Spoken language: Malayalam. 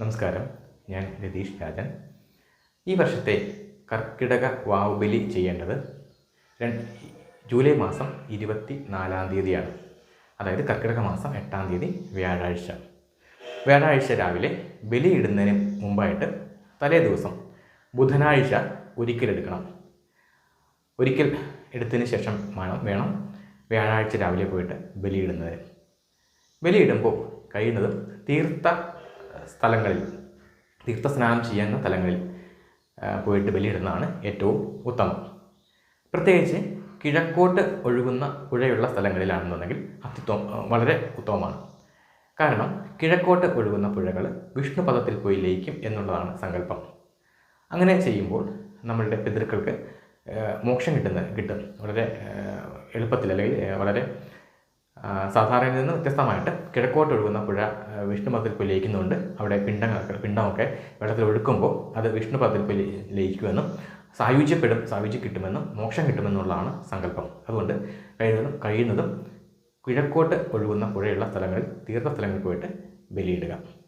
നമസ്കാരം. ഞാൻ രതീഷ് രാജൻ. ഈ വർഷത്തെ കർക്കിടക വാവുബലി ചെയ്യേണ്ടത് ജൂലൈ മാസം ഇരുപത്തി നാലാം തീയതിയാണ്. അതായത് കർക്കിടക മാസം എട്ടാം തീയതി വ്യാഴാഴ്ച. വ്യാഴാഴ്ച രാവിലെ ബലിയിടുന്നതിന് മുമ്പായിട്ട് തലേ ദിവസം ബുധനാഴ്ച ഒരിക്കലെടുക്കണം. ഒരിക്കൽ എടുത്തതിന് ശേഷം വേണം വേണം വ്യാഴാഴ്ച രാവിലെ പോയിട്ട് ബലിയിടുന്നതിന് ബലിയിടുമ്പോൾ കഴിയുന്നതും തീർത്ഥ സ്ഥലങ്ങളിൽ തീർത്ഥസ്നാനം ചെയ്യുന്ന സ്ഥലങ്ങളിൽ പോയിട്ട് ബലിയിടുന്നതാണ് ഏറ്റവും ഉത്തമം. പ്രത്യേകിച്ച് കിഴക്കോട്ട് ഒഴുകുന്ന പുഴയുള്ള സ്ഥലങ്ങളിലാണെന്നുണ്ടെങ്കിൽ അത്യുത്തമം വളരെ ഉത്തമമാണ്. കാരണം കിഴക്കോട്ട് ഒഴുകുന്ന പുഴകൾ വിഷ്ണുപദത്തിൽ പോയി ലയിക്കും എന്നുള്ളതാണ് സങ്കല്പം. അങ്ങനെ ചെയ്യുമ്പോൾ നമ്മളുടെ പിതൃക്കൾക്ക് മോക്ഷം കിട്ടുന്ന കിട്ടും. വളരെ എളുപ്പത്തിൽ അല്ലെങ്കിൽ വളരെ സാധാരണയിൽ നിന്ന് വ്യത്യസ്തമായിട്ട് കിഴക്കോട്ട് ഒഴുകുന്ന പുഴ വിഷ്ണുപദത്തിൽ ലയിക്കുന്നുണ്ട് അവിടെ പിണ്ടങ്ങൾ പിണ്ടമൊക്കെ വെള്ളത്തിൽ ഒഴുക്കുമ്പോൾ അത് വിഷ്ണുപദത്തിൽ ലയിക്കുമെന്നും സായുജ്യപ്പെടും സായുജ്യം കിട്ടുമെന്നും മോക്ഷം കിട്ടുമെന്നുള്ളതാണ് സങ്കല്പം. അതുകൊണ്ട് കഴിയുന്നതും കഴിയുന്നതും കിഴക്കോട്ട് ഒഴുകുന്ന പുഴയുള്ള സ്ഥലങ്ങളിൽ തീർത്ഥ സ്ഥലങ്ങളിൽ പോയിട്ട് ബലിയിടുക.